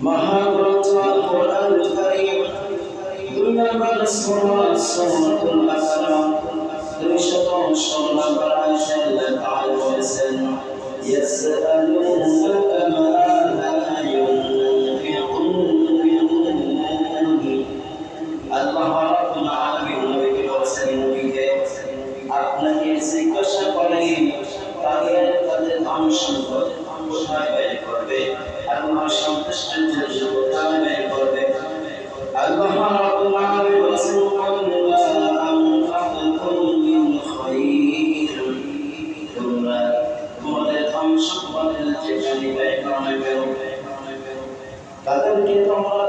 মহাগ্রন্থ কোরআন কারীম দুই নম্বর সূরা সূরাতুল বাকারা দুইশত ষোলো নম্বর আয়াতে আল্লাহ তাআলা বলেছেন ইয়াসআলুনাকা সন্তুষ্টের জন্য কোথায় ব্যয় করবে আল্লাহ রাব্বুল আলামিন বলেছেন তোমরা তাদেরকে তোমরা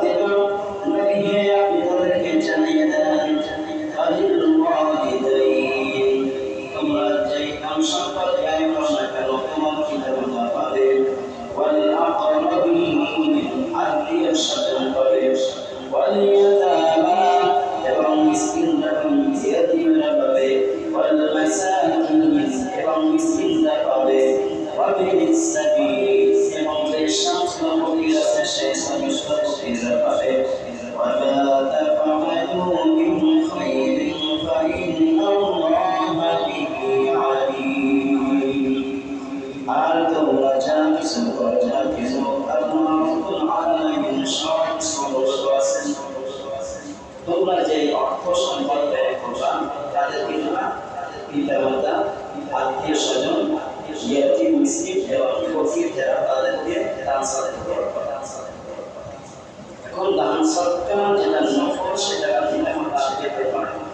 সৎকা যেটা নফল সেটা মাতা যেতে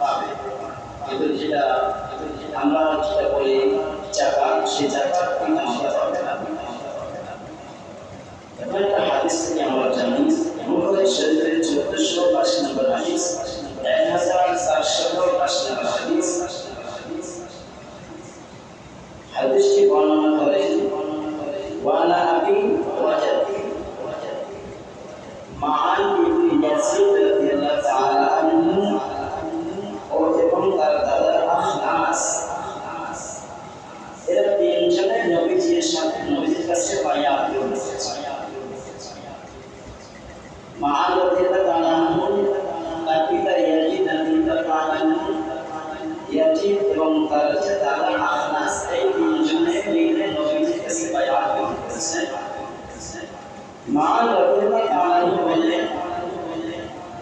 পাবে কিন্তু যেটা আমরা যেটা বলি চাকা সে চাকা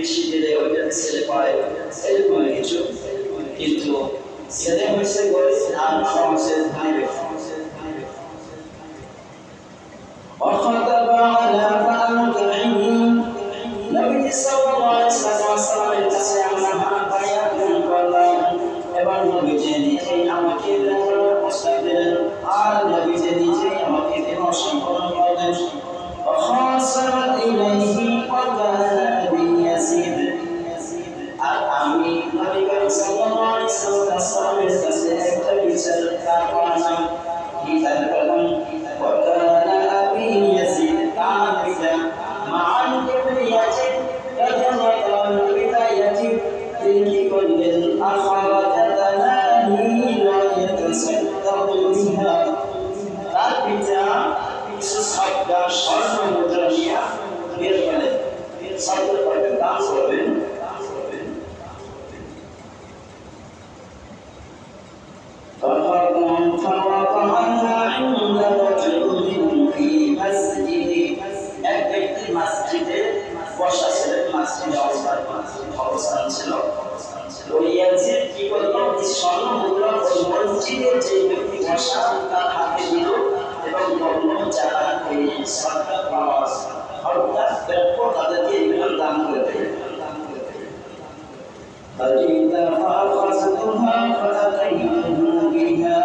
বেশি দিলে ওইটা ছেলে পায় এরকম কিছু কিন্তু ছেলে হয়েছে গরিব আর বাবা হয়েছে ধনী ব্যক্তি وخطب على فأنكحه নবীজি সাল্লাল্লাহু ছিলেন মসজিদে অবস্থান অবস্থান ছিল ওই ইয়াজিদ কি করলো এই স্বর্ণ মুদ্রা ওই মসজিদে যে ব্যক্তি বসা তার হাতে দিল এবং বলল যারা এই সরকার পাওয়া অর্থাৎ প্রাপ্য তাদেরকে এগুলো দান করে দেয় فإذا فأخذتها فأتيتم بها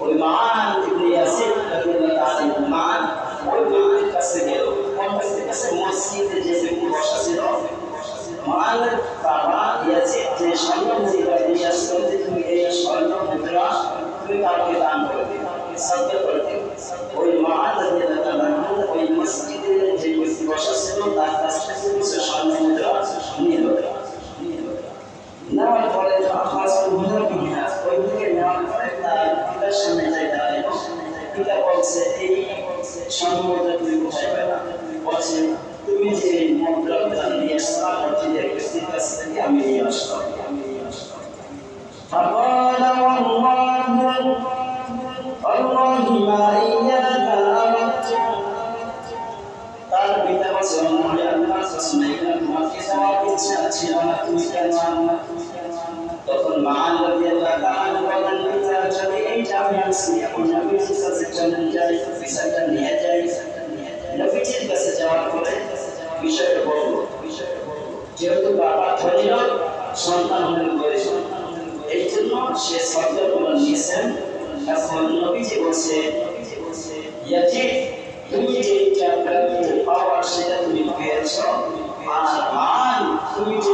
ওই মান ইবনে ইয়াসির রাদিয়াল্লাহু তাআলা মান ওই ব্যক্তির কাছে গেল কোন ব্যক্তির কাছে মসজিদে যে ব্যক্তি বসা ছিল মালের বাবা ইয়াজিদ যে স্বর্ণ মুদ্রা আসলো যে তুমি এই স্বর্ণ মুদ্রা তুমি সত্য করে দিও فقال والله والله ما إياك أردت তার পিতা বলছে অমরে আল্লাহ সুসমাইলা তোমাকে দেওয়ার ইচ্ছা ছিল না তুমি কেন আনলা তখন মা নবী আল্লাহ তাআলা বলেন পিতা যদি এইটা আমি আসি এখন নবীজির কাছে চলেন যাই বিষয়টা নিয়ে যাই নবীজির কাছে যাওয়ার পরে বিষয়টা বলব যেহেতু বাবা ধনীর সন্তান হলেন গরিব এই জন্য সে শব্দগুলো নিয়েছেন এখন নবীজি বলছে ইয়াজিদ তুমি যে প্রাপ্য পাওয়ার সেটা তুমি পেয়েছ আর মান তুমি যে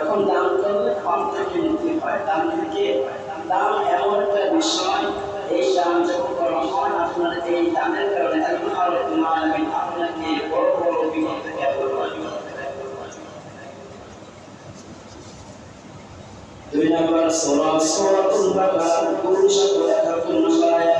এখন দান করলে পাপ থেকে মুক্তি হয় দান থেকে। দান এমন একটা বিষয় এই দান যখন করা হয়, আপনার এই দানের কারণে এখন আর মানবেন আপনাকে বড় বড় বিপদ থেকে দুই নম্বর সোলা বাকারা পুরুষ একাত্তর নম্বর